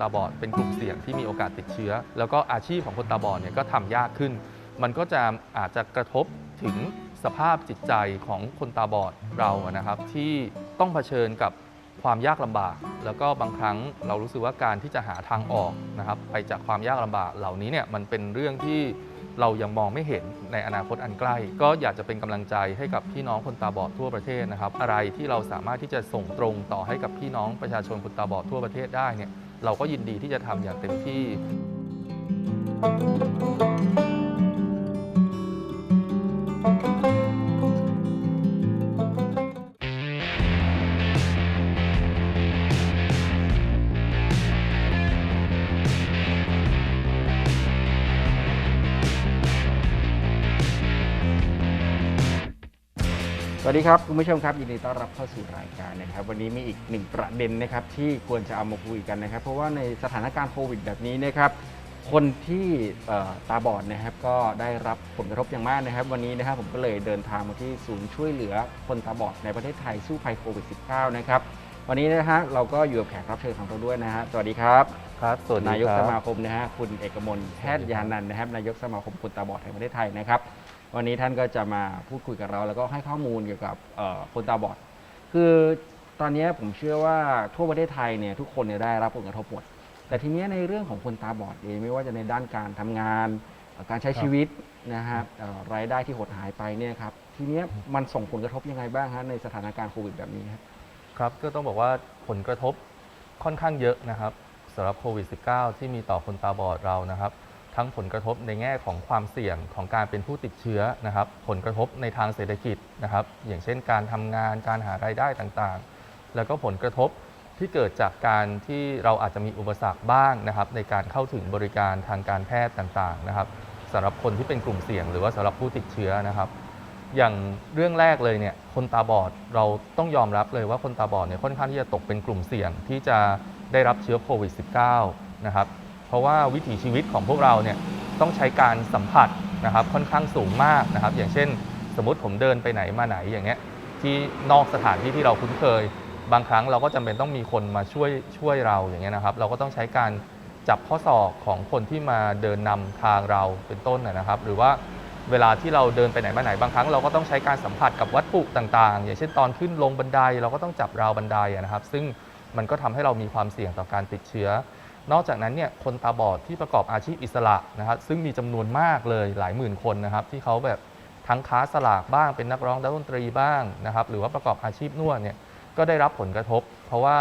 ตาบอดเป็นกลุ่มเสี่ยงที่มีโอกาสติดเชื้อ แล้วก็อาชีพของคนตาบอดเนี่ยก็ทำยากขึ้น มันก็จะอาจจะกระทบถึงสภาพจิตใจของคนตาบอดเรานะครับ ที่ต้องเผชิญกับความยากลำบาก แล้วก็บางครั้งเรารู้สึกว่าการที่จะหาทางออกนะครับ ไปจากความยากลำบากเหล่านี้เนี่ยมันเป็นเรื่องที่เรายังมองไม่เห็นในอนาคตอันใกล้ ก็อยากจะเป็นกำลังใจให้กับพี่น้องคนตาบอดทั่วประเทศนะครับ อะไรที่เราสามารถที่จะส่งตรงต่อให้กับพี่น้องประชาชนคนตาบอดทั่วประเทศได้เนี่ย เราก็ยินดีที่จะทำอย่างเต็มที่ วัสดีครับคุณผู้ชมครับยินดีต้อนรับเข้าสู่รายการนะครับ วันนี้มีอีกหนึ่งประเด็นนะครับที่ควรจะเอามาคุยกันนะครับ เพราะว่าในสถานการณ์โควิด แบบนี้นะครับคนที่เอ่อตาบอดนะครับก็ได้รับผลกระทบอย่างมากนะครับ วันนี้นะครับผมก็เลยเดินทางมาที่ศูนย์ช่วยเหลือคนตาบอดในประเทศไทยสู้ภัยโควิด -19 นะครับวันนี้นะฮะเราก็อยู่กับแขกรับเชิญของเราด้วยนะฮะสวัสดีครับครับสวัสดีนายกคสรับมาคมนะฮะคุณเอกมลแพทย์ยานันท์นะครับนายกสมาคมคนตาบอดแห่งประเทศไทยนะครับ วันนี้ท่านก็จะมาพูดคุยกับเรา แล้วก็ให้ข้อมูลเกี่ยวกับคนตาบอด คือตอนนี้ผมเชื่อว่าทั่วประเทศไทยเนี่ยทุกคนเนี่ยได้รับผลกระทบหมด แต่ทีเนี้ยในเรื่องของคนตาบอดเองไม่ว่าจะในด้านการทำงาน การใช้ชีวิตนะฮะเอ่อรายได้ที่หดหายไปเนี่ยครับทีเนี้ยมันส่งผลกระทบยังไงบ้างฮะในสถานการณ์โควิดแบบนี้ครับครับก็ต้องบอกว่าผลกระทบค่อนข้างเยอะนะครับสำหรับโควิด -19 ที่มีต่อคนตาบอดเรานะครับ ทั้งผลกระทบในแง่ของความเสี่ยงของการเป็นผู้ติดเชื้อนะครับ ผลกระทบในทางเศรษฐกิจนะครับ อย่างเช่นการทำงานการหารายได้ต่างๆ แล้วก็ผลกระทบที่เกิดจากการที่เราอาจจะมีอุปสรรคบ้างนะครับ ในการเข้าถึงบริการทางการแพทย์ต่างๆนะครับสำหรับคนที่เป็นกลุ่มเสี่ยง หรือว่าสำหรับผู้ติดเชื้อนะครับ อย่างเรื่องแรกเลยเนี่ยคนตาบอดเราต้องยอมรับเลยว่าคนตาบอดเนี่ยค่อนข้างที่จะตกเป็นกลุ่มเสี่ยงที่จะได้รับเชื้อโควิด -19 นะครับ เพราะว่าวิถีชีวิตของพวกเราเนี่ยต้องใช้การสัมผัสนะครับค่อนข้างสูงมากนะครับ อย่างเช่น สมมติผมเดินไปไหนมาไหนอย่างเงี้ยที่นอกสถานที่ที่เราคุ้นเคย บางครั้งเราก็จำเป็นต้องมีคนมาช่วยช่วยเราอย่างเงี้ยนะครับ เราก็ต้องใช้การจับข้อศอกของคนที่มาเดินนำทางเราเป็นต้นนะครับ หรือว่าเวลาที่เราเดินไปไหนมาไหนบางครั้ง เราก็ต้องใช้การสัมผัสกับวัตถุต่างๆ อย่างเช่นตอนขึ้นลงบันไดเราก็ต้องจับราวบันไดนะครับ ซึ่งมันก็ทำให้เรามีความเสี่ยงต่อการติดเชื้อ นอกจากนั้นเนี่ยคนตาบอดที่ประกอบอาชีพอิสระนะครับซึ่งมีจำนวนมากเลยหลายหมื่นคนนะครับที่เขาแบบทั้งค้าสลากบ้างเป็นนักร้องดนตรีบ้างนะครับหรือว่าประกอบอาชีพนวดเนี่ยก็ได้รับผลกระทบ เพราะว่า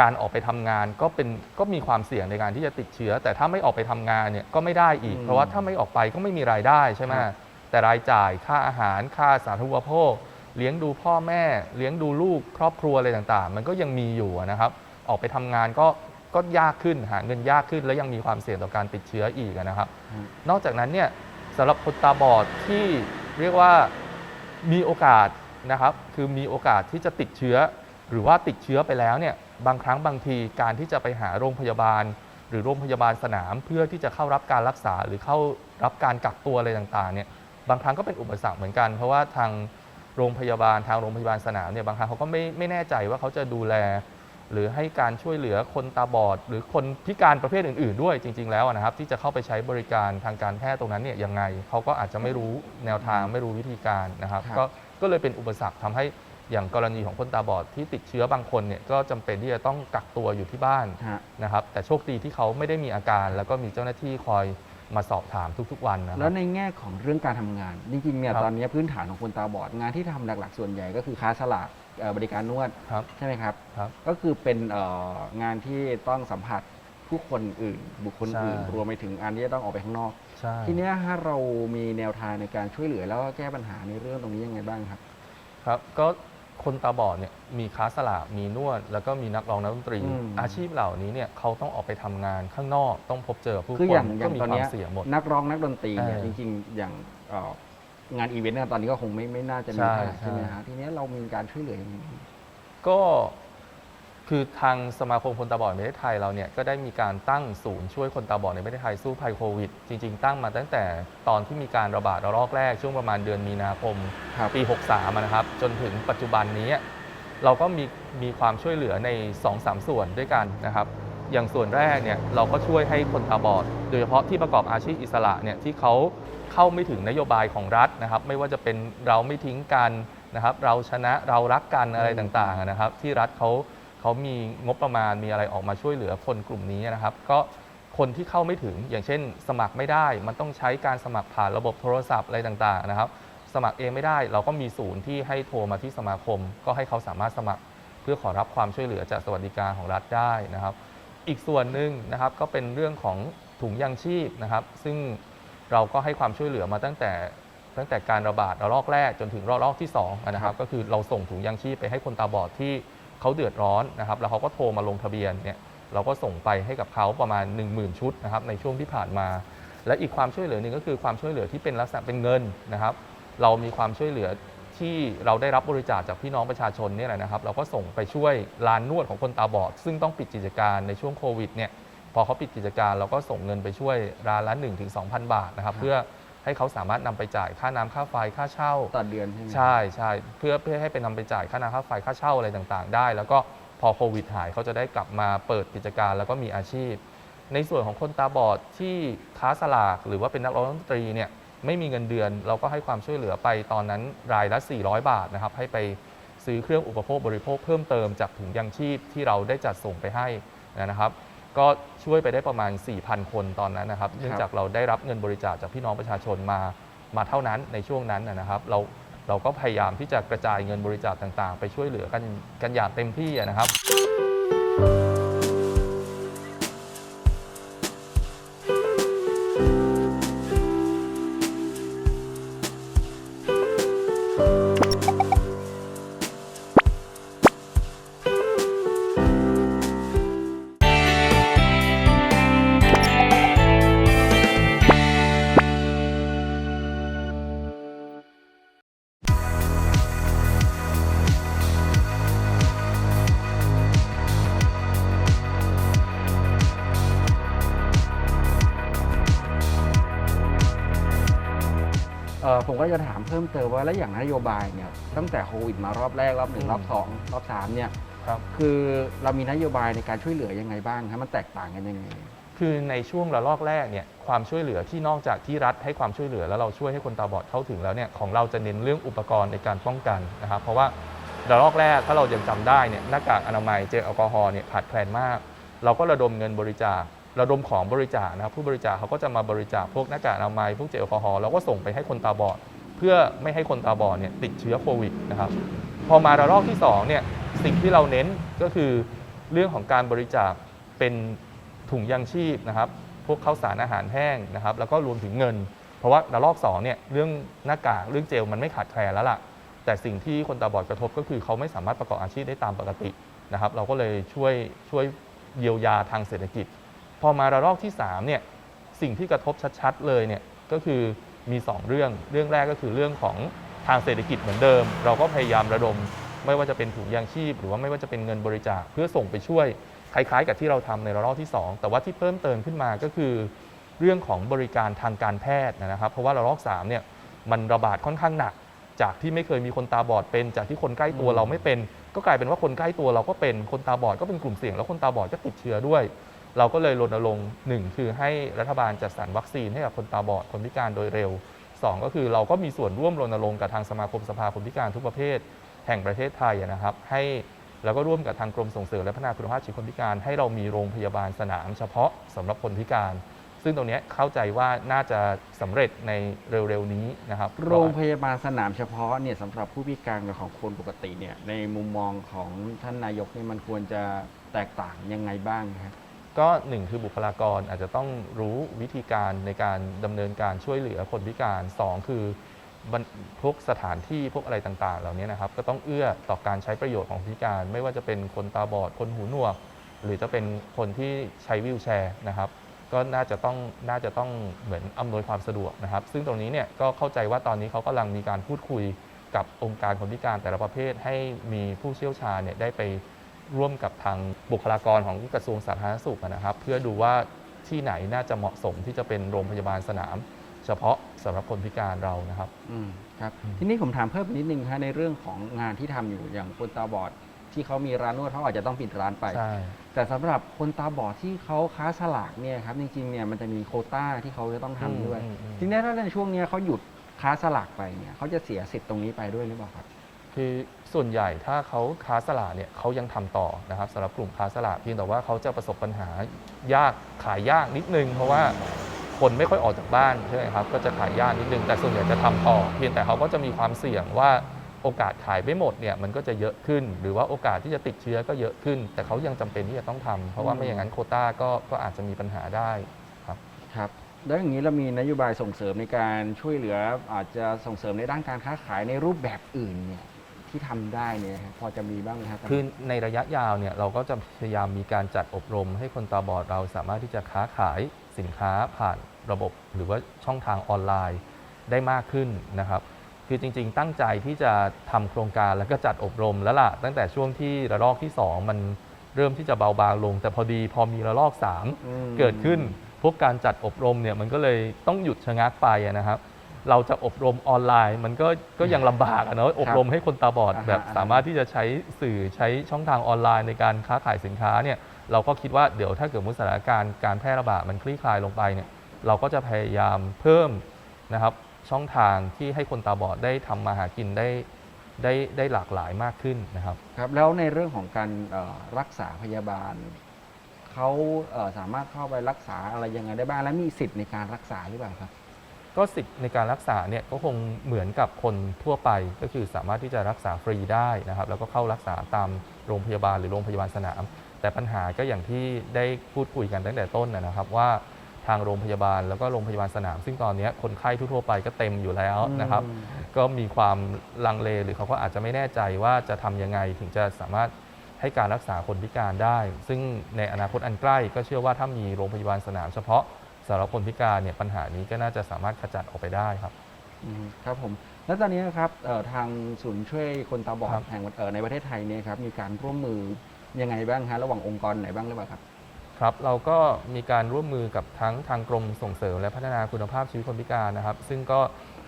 การออกไปทำงานก็เป็นก็มีความเสี่ยงในการที่จะติดเชื้อ แต่ถ้าไม่ออกไปทำงานเนี่ยก็ไม่ได้อีกอืมเพราะว่าถ้าไม่ออกไปก็ไม่มีรายได้ใช่ไหมครับแต่รายจ่ายค่าอาหารค่าสาธารณูปโภคเลี้ยงดูพ่อแม่ เลี้ยงดูลูกครอบครัวอะไรต่างๆ มันก็ยังมีอยู่นะครับ ออกไปทำงานก็ ก็ยากขึ้นหาเงินยากขึ้น แล้วยังมีความเสี่ยงต่อการติดเชื้ออีกนะครับอืมนอกจากนั้นเนี่ยสำหรับคนตาบอดที่เรียกว่ามีโอกาสนะครับ คือมีโอกาสที่จะติดเชื้อ หรือว่าติดเชื้อไปแล้วเนี่ยบางครั้งบางทีการที่จะไปหาโรงพยาบาล หรือโรงพยาบาลสนาม เพื่อที่จะเข้ารับการรักษาหรือเข้ารับการกักตัวอะไรต่างๆเนี่ยบางครั้งก็เป็นอุปสรรคเหมือนกัน เพราะว่าทางโรงพยาบาลทางโรงพยาบาลสนามเนี่ยบางครั้งเขาก็ไม่ไม่แน่ใจว่าเขาจะดูแล หรือให้การช่วยเหลือคนตาบอด หรือคนพิการประเภทอื่น ๆ ด้วยจริง ๆ แล้วนะครับ ที่จะเข้าไปใช้บริการทางการแพทย์ตรงนั้นเนี่ยยังไงเขาก็อาจจะไม่รู้แนวทางไม่รู้วิธีการนะครับ ครับ ก็ก็เลยเป็นอุปสรรคทำให้อย่างกรณีของคนตาบอดที่ติดเชื้อบางคนเนี่ยก็จำเป็นที่จะต้องกักตัวอยู่ที่บ้าน ฮะนะครับแต่โชคดีที่เขาไม่ได้มีอาการ แล้วก็มีเจ้าหน้าที่คอยมาสอบถามทุกๆวันนะคแล้รัวบในแง่ของเรื่องการทำงาน จริงๆเนี่ยครับ ตอนนี้พื้นฐานของคนตาบอดงานที่ทำหลักๆส่วนใหญ่ก็คือค้าสลาก เอ่อบริการนวดครับ ใช่ไหมครับ ครับ ก็คือเป็นเอ่องานที่ต้องสัมผัสผู้คนอื่น บุคคลอื่นใช่รวมไปถึงอันที่จะต้องออกไปข้างนอก ใช่ ทีเนี้ยฮะเรามีแนวทางในการช่วยเหลือแล้วก็แก้ปัญหาในเรื่องตรงนี้ยังไงบ้างครับ ครับก็คนตาบอดเนี่ยมีค้าสลากมีนวด แล้วก็มีนักร้องนักดนตรี อืม อาชีพเหล่านี้เนี่ยเขาต้องออกไปทำงานข้างนอกต้องพบเจอผู้คือคอย่างนอก็ย่างมีตอนควาเนี้มยเสี่ยงหมด นักร้องนักดนตรีเนี่ยเอจอริงๆอย่างเอ่อ งานอีเวนต์เนี่ยตอนนี้ก็คงไม่ไม่น่าจะมีใช่ใช่ไหมใช่ฮะทีเนี้ยเรามีการช่วยเหลือยังไงบ้างก็คือทางสมาคมคนตาบอดในประเทศไทยเราเนี่ยก็ได้มีการตั้งศูนย์ช่วยคนตาบอดในประเทศไทยสู้ภัยโควิด จริง ๆ ตั้งมาตั้งแต่ตอนที่มีการระบาดระลอกแรกช่วงประมาณเดือนมีนาคม ครับ ปี 63อะนะครับ จนถึงปัจจุบันนี้ เราก็มีมีความช่วยเหลือใน 2-3 ส่วนด้วยกันนะครับ อย่างส่วนแรกเนี่ยเราก็ช่วยให้คนตาบอด โดยเฉพาะที่ประกอบอาชีพอิสระเนี่ยที่เขา เข้าไม่ถึงนโยบายของรัฐนะครับ ไม่ว่าจะเป็นเราไม่ทิ้งกันนะครับ เราชนะเรารักกันอะไรต่างๆอะนะครับ ที่รัฐเขาเขามีงบประมาณมีอะไรออกมาช่วยเหลือคนกลุ่มนี้นะครับ ก็คนที่เข้าไม่ถึงอย่างเช่น สมัครไม่ได้ มันต้องใช้การสมัครผ่านระบบโทรศัพท์อะไรต่างๆนะครับ สมัครเองไม่ได้ เราก็มีศูนย์ที่ให้โทรมาที่สมาคม ก็ให้เขาสามารถสมัครเพื่อขอรับความช่วยเหลือจากสวัสดิการของรัฐได้นะครับ อีกส่วนหนึ่งนะครับก็เป็นเรื่องของถุงยางชีพนะครับ ซึ่ง เราก็ให้ความช่วยเหลือมาตั้งแต่ตั้งแต่การระบาดระลอกแรกจนถึงระลอกที่2นะครับก็คือเราส่งถุงยางชีพไปให้คนตาบอดที่เขาเดือดร้อนนะครับแล้วเขาก็โทรมาลงทะเบียนเนี่ยเราก็ส่งไปให้กับเขาประมาณ 1 0,000 ชุดนะครับในช่วงที่ผ่านมา และอีกความช่วยเหลือหนึ่งก็คือความช่วยเหลือที่เป็นลักษณะเป็นเงินนะครับ เรามีความช่วยเหลือที่เราได้รับบริจาคจากพี่น้องประชาชนเนี่ยแหละนะครับ เราก็ส่งไปช่วยลานนวดของคนตาบอด ซึ่งต้องปิดกิจการในช่วงโควิดเนี่ย พอเขาปิดกิจการเราก็ส่งเงินไปช่วยรานละ1 2 0 0 0บาทนะครับครับ เพื่อให้เขาสามารถนำไปจ่ายค่าน้ำค่าไฟค่าเช่าต่อเดือนใช่ไหมใช่ใช่เพื่อเพื่อให้เป็นนำไปจ่ายค่าน้ำค่าไฟค่าเช่าอะไรต่างๆ ได้ แล้วก็พอโควิดหายเขาจะได้กลับมาเปิดกิจการแล้วก็มีอาชีพ ในส่วนของคนตาบอดที่ค้าสลากหรือว่าเป็นนักร้องดนตรีเนี่ยไม่มีเงินเดือน เราก็ให้ความช่วยเหลือไปตอนนั้นรายละ 400 บาทนะครับให้ไปซื้อเครื่องอุปโภคบริโภคเพิ่มเติมจากถุงยางชีพที่เราได้จัดส่งไปให้นะครับ ก็ช่วยไปได้ประมาณ 4,000 คนตอนนั้นนะครับ เนื่องจากเราได้รับเงินบริจาคจากพี่น้องประชาชนมามาเท่านั้นในช่วงนั้นนะนะครับ เราเราก็พยายามที่จะกระจายเงินบริจาคต่างๆ ไปช่วยเหลือกันกันอย่างเต็มที่อะนะครับ จะถามเพิ่มเติมว่าแล้วอย่างนโยบายเนี่ยตั้งแต่โควิดมารอบแรกรอบหนึ่งอืมรอบสองรอบสามเนี่ยครับ คือเรามีนโยบายในการช่วยเหลือยังไงบ้างครับมันแตกต่างกันยังไง คือในช่วงระลอกแรกเนี่ยความช่วยเหลือที่นอกจากที่รัฐให้ความช่วยเหลือแล้วเราช่วยให้คนตาบอดเข้าถึงแล้วเนี่ยของเราจะเน้นเรื่องอุปกรณ์ในการป้องกันนะครับเพราะว่าระลอกแรกถ้าเรายังจำได้เนี่ยหน้ากากอนามัยเจลแอลกอฮอล์เนี่ยขาดแคลนมาก เราก็ระดมเงินบริจาคระดมของบริจาคนะครับผู้บริจาคเขาก็จะมาบริจาคพวกหน้ากากอนามัยพวกเจลแอลกอฮอล์เราก็ส่งไปให้คนตาบอด เพื่อไม่ให้คนตาบอดเนี่ยติดเชื้อโควิดนะครับพอมาระลอกที่2เนี่ยสิ่งที่เราเน้นก็คือเรื่องของการบริจาคเป็นถุงยางชีพนะครับ พวกข้าวสารอาหารแห้งนะครับ แล้วก็รวมถึงเงิน เพราะว่าระลอก2เนี่ยเรื่องหน้ากากเรื่องเจลมันไม่ขาดแคลนแล้วล่ะ แต่สิ่งที่คนตาบอดกระทบก็คือเขาไม่สามารถประกอบอาชีพได้ตามปกตินะครับ เราก็เลยช่วยช่วยเยียวยาทางเศรษฐกิจ พอมาระลอกที่3เนี่ยสิ่งที่กระทบชัดๆเลยเนี่ยก็คือ มี 2 เรื่อง เรื่องแรกก็คือเรื่องของทางเศรษฐกิจเหมือนเดิม เราก็พยายามระดม ไม่ว่าจะเป็นถุงยางชีพ หรือว่าไม่ว่าจะเป็นเงินบริจาคเพื่อส่งไปช่วยคล้ายๆ กับที่เราทำในระลอกที่ 2 แต่ว่าที่เพิ่มเติมขึ้นมาก็คือ เรื่องของบริการทางการแพทย์นะครับ เพราะว่าระลอก3เนี่ยมันระบาดค่อนข้างหนัก จากที่ไม่เคยมีคนตาบอดเป็น จากที่คนใกล้ตัวเราไม่เป็น ก็กลายเป็นว่าคนใกล้ตัวเราก็เป็นคนตาบอดก็เป็นกลุ่มเสี่ยงแล้วคนตาบอดก็ติดเชื้อด้วย เราก็เลยรณรงค์หนึ่งคือให้รัฐบาลจัดสรรวัคซีนให้กับคนตาบอดคนพิการโดยเร็วสองก็คือเราก็มีส่วนร่วมรณรงค์กับทางสมาคมสภาคนพิการทุกประเภท แห่งประเทศไทยนะครับ ให้แล้วก็ร่วมกับทางกรมส่งเสริมและพัฒนาคุณภาพชีวิตคนพิการ ให้เรามีโรงพยาบาลสนามเฉพาะสำหรับคนพิการ ซึ่งตรงนี้เข้าใจว่าน่าจะสำเร็จในเร็วๆนี้นะครับ โรงพยาบาลสนามเฉพาะเนี่ยสำหรับผู้พิการกับของคนปกติเนี่ยในมุมมองของท่านนายกเนี่ยมันควรจะแตกต่างยังไงบ้างครับ ก็หนึ่งคือบุคลากรอาจจะต้องรู้วิธีการในการดำเนินการช่วยเหลือคนพิการสองคือบันพวกสถานที่พวกอะไรต่างๆ เหล่านี้นะครับ ก็ต้องเอื้อต่อการใช้ประโยชน์ของพิการ ไม่ว่าจะเป็นคนตาบอดคนหูหนวก หรือจะเป็นคนที่ใช้วีลแชร์นะครับ ก็น่าจะต้องน่าจะต้องเหมือนอำนวยความสะดวกนะครับ ซึ่งตรงนี้เนี่ยก็เข้าใจว่าตอนนี้เขากำลังมีการพูดคุยกับองค์การคนพิการแต่ละประเภทให้มีผู้เชี่ยวชาญเนี่ยได้ไป ร่วมกับทางบุคลากรของกระทรวงสาธารณสุขนะครับ เพื่อดูว่าที่ไหนน่าจะเหมาะสมที่จะเป็นโรงพยาบาลสนาม เฉพาะสำหรับคนพิการเรานะครับอืมครับ ทีนี้ผมถามเพิ่มอีกนิดนึงฮะในเรื่องของงานที่ทำอยู่อย่างคนตาบอดที่เขามีร้านนวดเขาอาจจะต้องปิดร้านไป ใช่แต่สำหรับคนตาบอดที่เขาค้าสลากเนี่ยครับจริงๆเนี่ยมันจะมีโควต้าที่เขาจะต้องทำด้วย อืมอืมทีนี้ถ้าในช่วงเนี้ยเขาหยุดค้าสลากไปเนี่ยเขาจะเสียสิทธิ์ตรงนี้ไปด้วยหรือเปล่าครับ คือส่วนใหญ่ถ้าเขาค้าสลากเนี่ยเขายังทำต่อนะครับสำหรับกลุ่มค้าสลากเพียงแต่ว่าเขาจะประสบปัญหายากขายยากนิดนึง เพราะว่าคนไม่ค่อยออกจากบ้านใช่ไหมครับก็จะขายยากนิดนึง แต่ส่วนใหญ่จะทำต่อ เพียงแต่เขาก็จะมีความเสี่ยงว่าโอกาสขายไม่หมดเนี่ยมันก็จะเยอะขึ้น หรือว่าโอกาสที่จะติดเชื้อก็เยอะขึ้น แต่เขายังจำเป็นที่จะต้องทำเพราะว่าไม่อย่างนั้นโคต้าก็ก็อาจจะมีปัญหาได้ครับครับแล้วอย่างนี้เรามีนโยบายส่งเสริมในการช่วยเหลืออาจจะส่งเสริมในด้านการค้าขายในรูปแบบอื่นเนี่ย ที่ทำได้เนี่ยพอจะมีบ้างไหมครับ คือในระยะยาวเนี่ยเราก็จะพยายามมีการจัดอบรม ให้คนตาบอดเราสามารถที่จะค้าขายสินค้าผ่านระบบ หรือว่าช่องทางออนไลน์ได้มากขึ้นนะครับ คือจริงๆ ตั้งใจที่จะทำโครงการแล้วก็จัดอบรมแล้วล่ะตั้งแต่ช่วงที่ระลอกที่ 2 มันเริ่มที่จะเบาบางลง แต่พอดีพอมีระลอก 3 อืม เกิดขึ้นพวกการจัดอบรมเนี่ยมันก็เลยต้องหยุดชะงักไปอะนะครับ เราจะอบรมออนไลน์ มันก็ก็ยังลำบากอะเนาะอบรมให้คนตาบอดอ่าฮะแบบอ่าฮะ สามารถที่จะใช้สื่อใช้ช่องทางออนไลน์ในการค้าขายสินค้าเนี่ยเราก็คิดว่าเดี๋ยวถ้าเกิดมุสถานการณ์การแพร่ระบาดมันคลี่คลายลงไปเนี่ยเราก็จะพยายามเพิ่มนะครับช่องทางที่ให้คนตาบอดได้ทำมาหากินได้ได้ได้หลากหลายมากขึ้นนะครับ ครับแล้วในเรื่องของการเอ่อรักษาพยาบาลเขาเอ่อสามารถเข้าไปรักษาอะไรยังไงได้บ้าง และมีสิทธิ์ในการรักษาหรือเปล่าครับ ก็สิทธิ์ในการรักษาเนี่ยก็คงเหมือนกับคนทั่วไป ก็คือสามารถที่จะรักษาฟรีได้นะครับ แล้วก็เข้ารักษาตามโรงพยาบาลหรือโรงพยาบาลสนาม แต่ปัญหาก็อย่างที่ได้พูดคุยกันตั้งแต่ต้นนะนะครับว่าทางโรงพยาบาลแล้วก็โรงพยาบาลสนาม ซึ่งตอนนี้คนไข้ทั่วๆไปก็เต็มอยู่แล้วนะครับอืมก็มีความลังเลหรือเขาก็อาจจะไม่แน่ใจว่าจะทำยังไงถึงจะสามารถให้การรักษาคนพิการได้ ซึ่งในอนาคตอันใกล้ก็เชื่อว่าถ้ามีโรงพยาบาลสนามเฉพาะ สำหรับคนพิการเนี่ยปัญหานี้ก็น่าจะสามารถขจัดออกไปได้ครับ อืมครับผมแล้วตอนนี้ครับเอ่อทางศูนย์ช่วยคนตาบอครัดบแห่งเอ่อในประเทศไทยเนี่ยครับมีการร่วมมือยังไงบ้างฮะระหว่างองค์กรไหนบ้างหรือเปล่าครับ ครับ เราก็มีการร่วมมือกับทั้งทางกรมส่งเสริมและพัฒนาคุณภาพชีวิตคนพิการนะครับ ซึ่งก็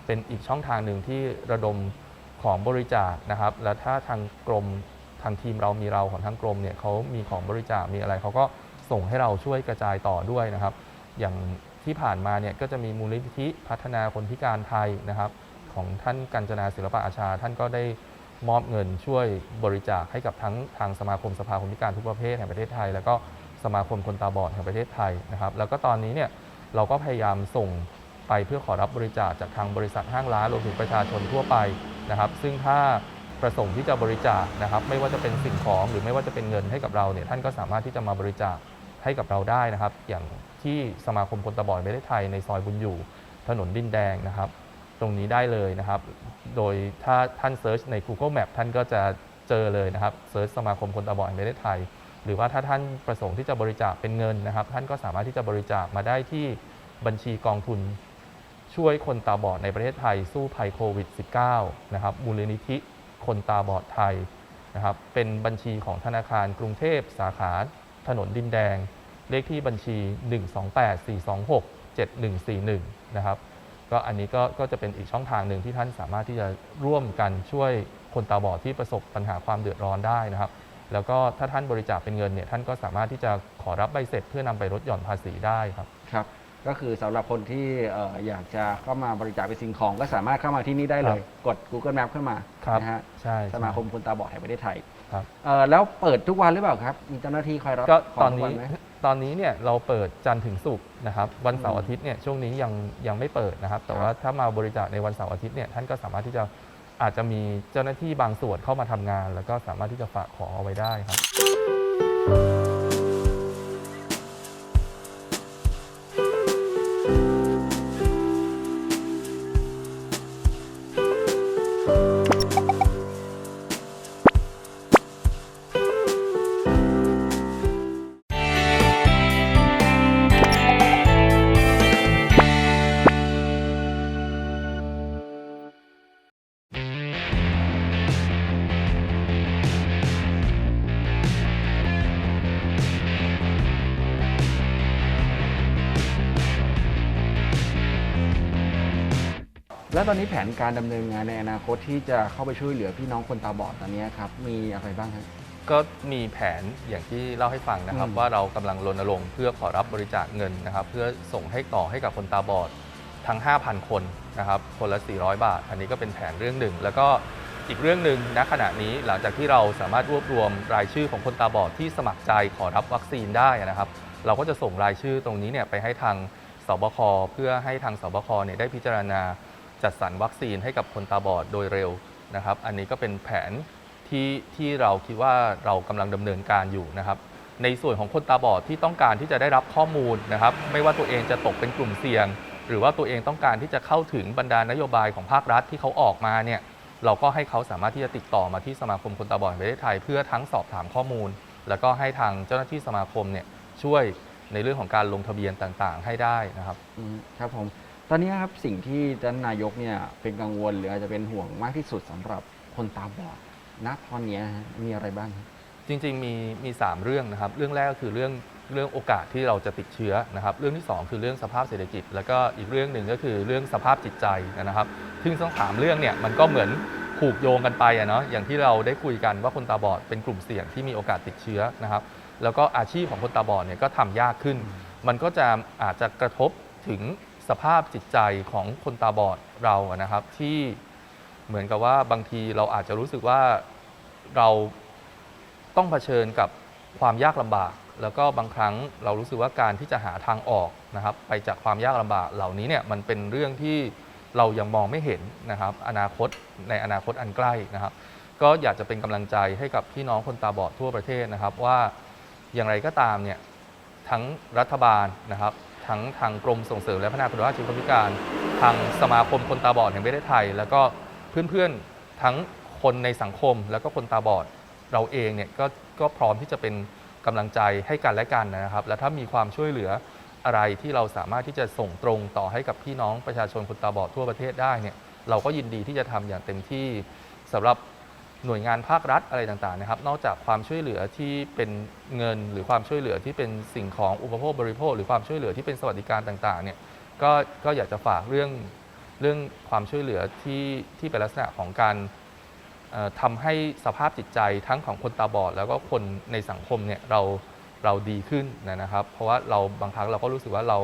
เป็นอีกช่องทางหนึ่งที่ระดมของบริจาคนะครับ และถ้าทางกรมทางทีมเรามีเราของทางกรมเนี่ยเขามีของบริจาคมีอะไรเขาก็ส่งให้เราช่วยกระจายต่อด้วยนะครับ อย่างที่ผ่านมาเนี่ยก็จะมีมูลนิธิพัฒนาคนพิการไทยนะครับ ของท่านกัญจนาศิลปะอาชา ท่านก็ได้มอบเงินช่วยบริจาคให้กับทั้งทางสมาคมสภาคนพิการทุกประเภทแห่งประเทศไทย แล้วก็สมาคมคนตาบอดแห่งประเทศไทยนะครับ แล้วก็ตอนนี้เนี่ยเราก็พยายามส่งไปเพื่อขอรับบริจาคจากทางบริษัทห้างร้านรวมถึงประชาชนทั่วไปนะครับ ซึ่งถ้าประสงค์ที่จะบริจาคนะครับ ไม่ว่าจะเป็นสิ่งของหรือไม่ว่าจะเป็นเงินให้กับเราเนี่ยท่านก็สามารถที่จะมาบริจาคให้กับเราได้นะครับ อย่าง ที่สมาคมคนตาบอดประเทศไทยในซอยบุญอยู่ถนนดินแดงนะครับ ตรงนี้ได้เลยนะครับ โดยถ้าท่านเซิร์ชใน Google Map ท่านก็จะเจอเลยนะครับเซิร์ชสมาคมคนตาบอดประเทศไทย หรือว่าถ้าท่านประสงค์ที่จะบริจาคเป็นเงินนะครับ ท่านก็สามารถที่จะบริจาคมาได้ที่บัญชีกองทุน ช่วยคนตาบอดในประเทศไทย สู้ภัยโควิด -19 นะครับมูลนิธิคนตาบอดไทยนะครับเป็นบัญชีของธนาคารกรุงเทพสาขาถนนดินแดง เลขที่บัญชี 128-426-7141 นะครับก็อันนี้ก็ก็จะเป็นอีกช่องทางหนึ่งที่ท่านสามารถที่จะร่วมกันช่วยคนตาบอดที่ประสบปัญหาความเดือดร้อนได้นะครับ แล้วก็ถ้าท่านบริจาคเป็นเงินเนี่ยท่านก็สามารถที่จะขอรับใบเสร็จเพื่อนำไปลดหย่อนภาษีได้ครับครับ ก็คือสำหรับคนที่เอ่ออยากจะเข้ามาบริจาคเป็นสิ่งของ ก็สามารถเข้ามาที่นี่ได้เลย กด Google Map ขึ้นมาครับนะฮะใช่สมาคมคนตาบอดแห่งประเทศไทยครับเอ่อแล้วเปิดทุกวันหรือเปล่าครับมีเจ้าหน้าที่คอยรับก็ขงตอนทุวันี้ไหม ตอนนี้เนี่ยเราเปิดจันทร์ถึงศุกร์นะครับวันเสาร์อาทิตย์เนี่ยช่วงนี้ยังยังไม่เปิดนะครับ แต่ว่าถ้ามาบริจาคในวันเสาร์อาทิตย์เนี่ยท่านก็สามารถที่จะอาจจะมีเจ้าหน้าที่บางส่วนเข้ามาทำงาน แล้วก็สามารถที่จะฝากของเอาไว้ได้ครับ ตอนนี้แผนการดำเนินงานในอนาคตที่จะเข้าไปช่วยเหลือพี่น้องคนตาบอดตอนนี้ครับมีอะไรบ้างครับ ก็มีแผนอย่างที่เล่าให้ฟังนะครับอืมว่าเรากำลังรณรงค์เพื่อขอรับบริจาคเงินนะครับ เพื่อส่งให้ต่อให้กับคนตาบอดทั้ง 5,000 คนนะครับ คนละ 400 บาท อันนี้ก็เป็นแผนเรื่องหนึ่ง แล้วก็อีกเรื่องหนึ่งณขณะนี้หลังจากที่เราสามารถรวบรวมรายชื่อของคนตาบอดที่สมัครใจขอรับวัคซีนได้นะครับ เราก็จะส่งรายชื่อตรงนี้เนี่ยไปให้ทางสบคเพื่อให้ทางสบคเนี่ยได้พิจารณา จัดสรรวัคซีนให้กับคนตาบอดโดยเร็วนะครับ อันนี้ก็เป็นแผนที่ที่เราคิดว่าเรากำลังดำเนินการอยู่นะครับ ในส่วนของคนตาบอดที่ต้องการที่จะได้รับข้อมูลนะครับ ไม่ว่าตัวเองจะตกเป็นกลุ่มเสี่ยง หรือว่าตัวเองต้องการที่จะเข้าถึงบรรดานโยบายของภาครัฐที่เขาออกมาเนี่ยเราก็ให้เขาสามารถที่จะติดต่อมาที่สมาคมคนตาบอดแห่งประเทศไทย เพื่อทั้งสอบถามข้อมูล แล้วก็ให้ทางเจ้าหน้าที่สมาคมเนี่ยช่วยในเรื่องของการลงทะเบียนต่างๆ ให้ได้นะครับครับผม ตอนนี้ครับสิ่งที่ท่านนายกเนี่ยเป็นกังวลหรืออาจจะเป็นห่วงมากที่สุดสำหรับคนตาบอดณตอนนี้มีอะไรบ้างครับจริงๆมีมีสามเรื่องนะครับ เรื่องแรกก็คือเรื่องเรื่องโอกาสที่เราจะติดเชื้อนะครับ เรื่องที่สองคือเรื่องสภาพเศรษฐกิจ แล้วก็อีกเรื่องหนึ่งก็คือเรื่องสภาพจิตใจนะครับ ซึ่งทั้งสามเรื่องเนี่ยมันก็เหมือนผูกโยงกันไปอะเนาะอย่างที่เราได้คุยกันว่าคนตาบอดเป็นกลุ่มเสี่ยงที่มีโอกาสติดเชื้อนะครับ แล้วก็อาชีพของคนตาบอดเนี่ยก็ทำยากขึ้น มันก็จะอาจจะกระทบถึง สภาพจิตใจของคนตาบอดเรานะครับ ที่เหมือนกับว่าบางทีเราอาจจะรู้สึกว่าเราต้องเผชิญกับความยากลำบาก แล้วก็บางครั้งเรารู้สึกว่าการที่จะหาทางออกนะครับ ไปจากความยากลำบากเหล่านี้เนี่ยมันเป็นเรื่องที่เรายังมองไม่เห็นนะครับ อนาคตในอนาคตอันใกล้นะครับ ก็อยากจะเป็นกำลังใจให้กับพี่น้องคนตาบอดทั่วประเทศนะครับว่าอย่างไรก็ตามเนี่ยทั้งรัฐบาลนะครับ ทั้งทางกรมส่งเสริมและพัฒนาคุณภาพชีวิตคนพิการ ทางสมาคมคนตาบอดแห่งประเทศไทย แล้วก็เพื่อนๆทั้งคนในสังคมแล้วก็คนตาบอดเราเองเนี่ยก็ก็พร้อมที่จะเป็นกำลังใจให้กันและกันนะครับ และถ้ามีความช่วยเหลืออะไรที่เราสามารถที่จะส่งตรงต่อให้กับพี่น้องประชาชนคนตาบอดทั่วประเทศได้เนี่ยเราก็ยินดีที่จะทำอย่างเต็มที่สำหรับ หน่วยงานภาครัฐอะไรต่างๆนะครับ นอกจากความช่วยเหลือที่เป็นเงิน หรือความช่วยเหลือที่เป็นสิ่งของอุปโภคบริโภค หรือความช่วยเหลือที่เป็นสวัสดิการต่างๆเนี่ยก็ก็อยากจะฝากเรื่องเรื่องความช่วยเหลือที่ที่เป็นลักษณะของการเอ่อทำให้สภาพจิตใจทั้งของคนตาบอด แล้วก็คนในสังคมเนี่ยเราเราดีขึ้นนะครับ เพราะว่าเราบางครั้งเราก็รู้สึกว่าเรา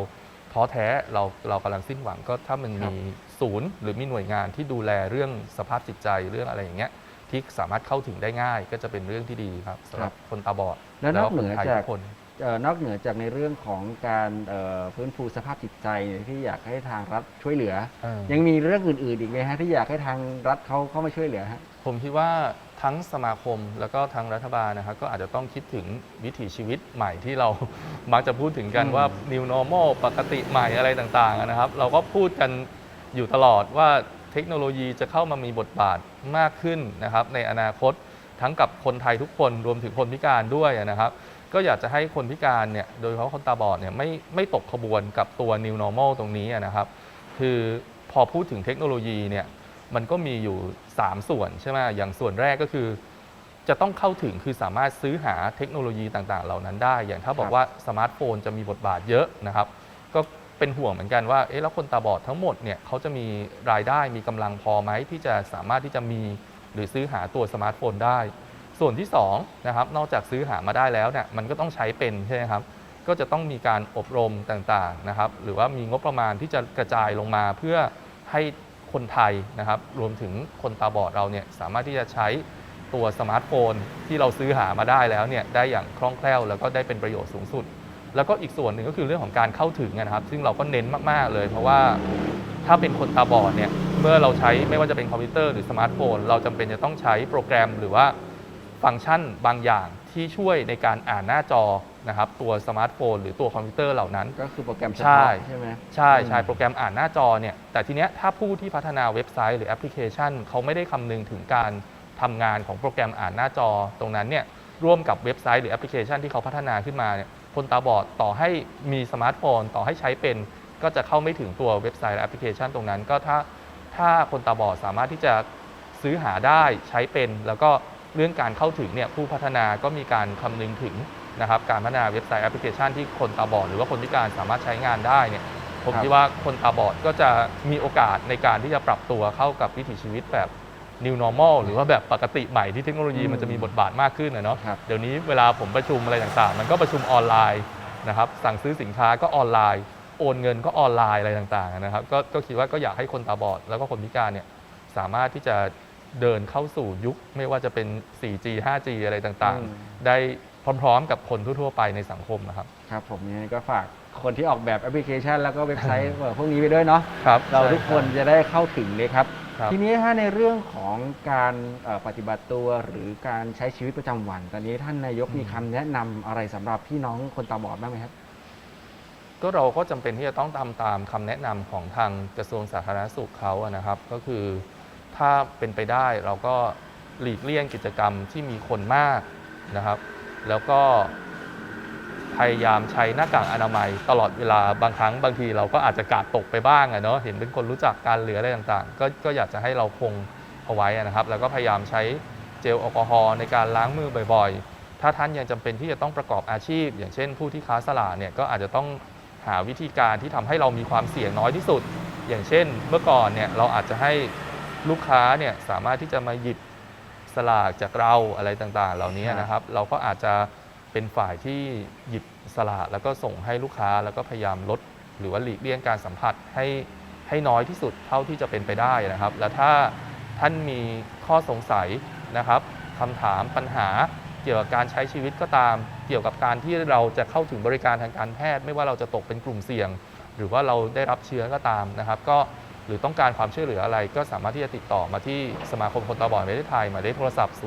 ท้อแท้เราเรากำลังสิ้นหวังก็ถ้ามันมีศูนย์ หรือมีหน่วยงานที่ดูแลเรื่องสภาพจิตใจเรื่องอะไรอย่างเง่าย ที่สามารถเข้าถึงได้ง่าย ก็จะเป็นเรื่องที่ดีครับสำหรับคนตาบอดแล้วนอกเหนือคนไทยจากทุกคนเอ่อนอกเหนือจากในเรื่องของการเอ่อฟื้นฟูสภาพจิตใจที่อยากให้ทางรัฐช่วยเหลือเออยังมีเรื่องอื่นๆอีกไหมฮะที่อยากให้ทางรัฐเขาเข้ามาช่วยเหลือฮะผมคิดว่าทั้งสมาคมแล้วก็ทั้งรัฐบาลนะครับก็อาจจะต้องคิดถึงวิถีชีวิตใหม่ที่เรามักจะพูดถึงกันอืมว่า new normal ปกติใหม่อะไรต่างๆนะครับ เราก็พูดกันอยู่ตลอดว่า เทคโนโลยีจะเข้ามามีบทบาทมากขึ้นนะครับในอนาคตทั้งกับคนไทยทุกคนรวมถึงคนพิการด้วยนะครับ ก็อยากจะให้คนพิการเนี่ยโดยเฉพาะคนตาบอดเนี่ยไม่ไม่ตกขบวนกับตัว new normal ตรงนี้นะครับ คือพอพูดถึงเทคโนโลยีเนี่ยมันก็มีอยู่ 3 ส่วนใช่ไหมอย่างส่วนแรกก็คือ จะต้องเข้าถึงคือสามารถซื้อหาเทคโนโลยีต่างๆ เหล่านั้นได้ อย่างถ้าบอกว่าสมาร์ทโฟนจะมีบทบาทเยอะนะครับ ก็ เป็นห่วงเหมือนกันว่าเอ๊ะแล้วคนตาบอดทั้งหมดเนี่ยเขาจะมีรายได้มีกำลังพอไหมที่จะสามารถที่จะมีหรือซื้อหาตัวสมาร์ทโฟนได้ ส่วนที่2นะครับนอกจากซื้อหามาได้แล้วเนี่ยมันก็ต้องใช้เป็นใช่ไหมครับก็จะต้องมีการอบรมต่างๆนะครับหรือว่ามีงบประมาณที่จะกระจายลงมาเพื่อให้คนไทยนะครับรวมถึงคนตาบอดเราเนี่ยสามารถที่จะใช้ตัวสมาร์ทโฟนที่เราซื้อหามาได้แล้วเนี่ยได้อย่างคล่องแคล่ว แล้วก็ได้เป็นประโยชน์สูงสุด แล้วก็อีกส่วนหนึ่งก็คือเรื่องของการเข้าถึงนะครับ ซึ่งเราก็เน้นมากๆเลย เพราะว่าถ้าเป็นคนตาบอดเนี่ยเมื่อเราใช้ไม่ว่าจะเป็นคอมพิวเตอร์หรือสมาร์ทโฟน เราจำเป็นจะต้องใช้โปรแกรมหรือว่าฟังก์ชันบางอย่างที่ช่วยในการอ่านหน้าจอนะครับตัวสมาร์ทโฟน หรือตัวคอมพิวเตอร์เหล่านั้น ก็คือโปรแกรมเฉใช่พาะใช่ไหมใช่ใช่อืมโปรแกรมอ่านหน้าจอเนี่ยแต่ทีเนี้ยถ้าผู้ที่พัฒนาเว็บไซต์หรือแอปพลิเคชัน เขาไม่ได้คำนึงถึงการทำงานของโปรแกรมอ่านหน้าจอตรงนั้นเนี่ยร่วมกับเว็บไซต์หรือแอปพลิเคชันที่เขาพัฒนาขึ้นมาเนี่ย คนตาบอดต่อให้มีสมาร์ทโฟน ต่อให้ใช้เป็น ก็จะเข้าไม่ถึงตัวเว็บไซต์และแอปพลิเคชันตรงนั้น ก็ถ้าถ้าคนตาบอดสามารถที่จะซื้อหาได้ใช้เป็น แล้วก็เรื่องการเข้าถึงเนี่ยผู้พัฒนาก็มีการคำนึงถึงนะครับการพัฒนาเว็บไซต์แอปพลิเคชันที่คนตาบอดหรือว่าคนพิการสามารถใช้งานได้เนี่ยผมครับคิดว่าคนตาบอดก็จะมีโอกาสในการที่จะปรับตัวเข้ากับวิถีชีวิตแบบ new normal หรือว่าแบบปกติใหม่ที่เทคโนโลยีอืมมันจะมีบทบาทมากขึ้นนะเนาะครับ เดี๋ยวนี้เวลาผมประชุมอะไรต่างๆ มันก็ประชุมออนไลน์นะครับสั่งซื้อสินค้าก็ออนไลน์ โอนเงินก็ออนไลน์อะไรต่างๆนะครับก็ก็คิดว่าก็อยากให้คนตาบอด แล้วก็คนพิการเนี่ยสามารถที่จะเดินเข้าสู่ยุคไม่ว่าจะเป็น 4G 5G อะไรต่างอืม ๆ ได้พร้อมๆ กับคนทั่วๆ ไปในสังคมนะครับ ครับผมยังไงก็ฝากคนที่ออกแบบแอปพลิเคชัน แล้วก็เว็บไซต์ พวกนี้ไปด้วยเนาะ ครับเราทุกคนจะได้เข้าถึงเลยครับ ครับ ทีนี้ถ้าในเรื่องของการเอ่อปฏิบัติตัวหรือการใช้ชีวิตประจำวัน ตอนนี้ท่านนายกมีคำแนะนำอะไรสำหรับพี่น้องคนตาบอดบ้างไหมครับ ก็เราก็จำเป็นที่จะต้องตามตามคำแนะนำของทางกระทรวงสาธารณสุขเขาอะนะครับ ก็คือถ้าเป็นไปได้เราก็หลีกเลี่ยงกิจกรรมที่มีคนมากนะครับ แล้วก็ พยายามใช้หน้ากากอนามัย ตลอดเวลาบางครั้งบางทีเราก็อาจจะกาดตกไปบ้างอะเนาะเห็นเป็นคนรู้จักการเหลืออะไรต่างๆ ก็ก็อยากจะให้เราคงเอาไว้นะครับ แล้วก็พยายามใช้เจลแอลกอฮอล์ในการล้างมือบ่อยๆ ถ้าท่านยังจำเป็นที่จะต้องประกอบอาชีพ อย่างเช่น ผู้ที่ค้าสลากเนี่ยก็อาจจะต้องหาวิธีการที่ทำให้เรามีความเสี่ยงน้อยที่สุด อย่างเช่น เมื่อก่อนเนี่ยเราอาจจะให้ลูกค้าเนี่ยสามารถที่จะมาหยิบสลากจากเราอะไรต่างๆ เหล่านี้นะครับ เราก็อาจจะ เป็นฝ่ายที่หยิบสลากแล้วก็ส่งให้ลูกค้าแล้วก็พยายามลด หรือว่าหลีกเลี่ยงการสัมผัสให้ให้น้อยที่สุดเท่าที่จะเป็นไปได้นะครับ แล้วถ้าท่านมีข้อสงสัยนะครับคำถามปัญหาเกี่ยวกับการใช้ชีวิตก็ตาม เกี่ยวกับการที่เราจะเข้าถึงบริการทางการแพทย์ ไม่ว่าเราจะตกเป็นกลุ่มเสี่ยง หรือว่าเราได้รับเชื้อก็ตามนะครับ ก็หรือต้องการความช่วยเหลืออะไร ก็สามารถที่จะติดต่อมาที่สมาคมคนตาบอดแห่งประเทศไทยหมายเลขโทรศัพท์ 02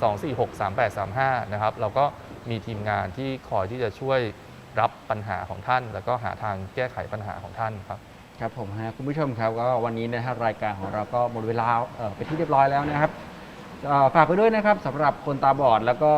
246 3835 นะครับเราก็ มีทีมงานที่คอยที่จะช่วยรับปัญหาของท่าน แล้วก็หาทางแก้ไขปัญหาของท่านครับครับผมฮะคุณผู้ชมครับก็วันนี้นะฮะรายการของเราก็หมดเวลาเอ่อไปที่เรียบร้อยแล้วนะครับเอ่อฝากไปด้วยนะครับสำหรับคนตาบอดแล้วก็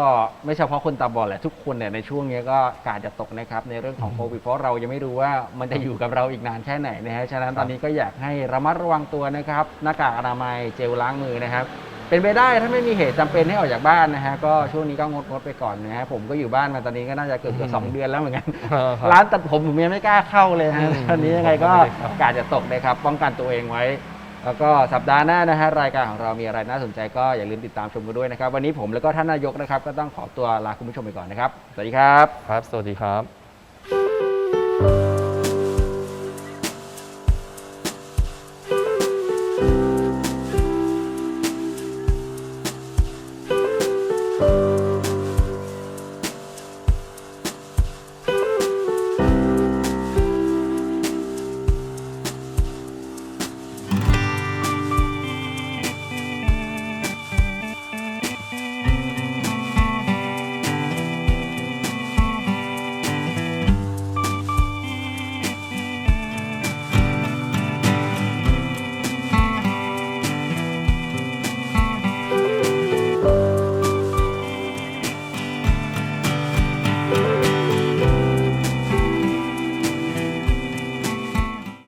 ไม่เฉพาะคนตาบอดแหละทุกคนเนี่ยในช่วงนี้ก็กาดจะตกนะครับในเรื่องของโควิดเพราะเรายังไม่รู้ว่ามันจะอยู่กับเราอีกนานแค่ไหนนะฮะฉะนั้นตอนนี้ก็อยากให้ระมัดระวังตัวนะครับ หน้ากากอนามัยเจลล้างมือนะครับ เป็นไปได้ถ้าไม่มีเหตุจำเป็นให้ออกจากบ้านนะฮะก็ช่วงนี้ก็งดงดๆไปก่อนนะฮะผมก็อยู่บ้านมาตอนนี้ก็น่าจะเกือบเกือบสองเดือนแล้วเหมือนกันครับ ร้านตัดผมผมยังไม่กล้าเข้าเลยฮะอืมตอนนี้ยังไงก็ไม่ได้ครับกาดจะตกนะครับ ป้องกันตัวเองไว้ แล้วก็สัปดาห์หน้านะฮะรายการของเรามีอะไรน่าสนใจก็อย่าลืมติดตามชมกันด้วยนะครับ วันนี้ผมแล้วก็ท่านนายกนะครับ ก็ต้องขอตัวลาคุณผู้ชมไปก่อนนะครับสวัสดีครับ ครับ สวัสดีครับ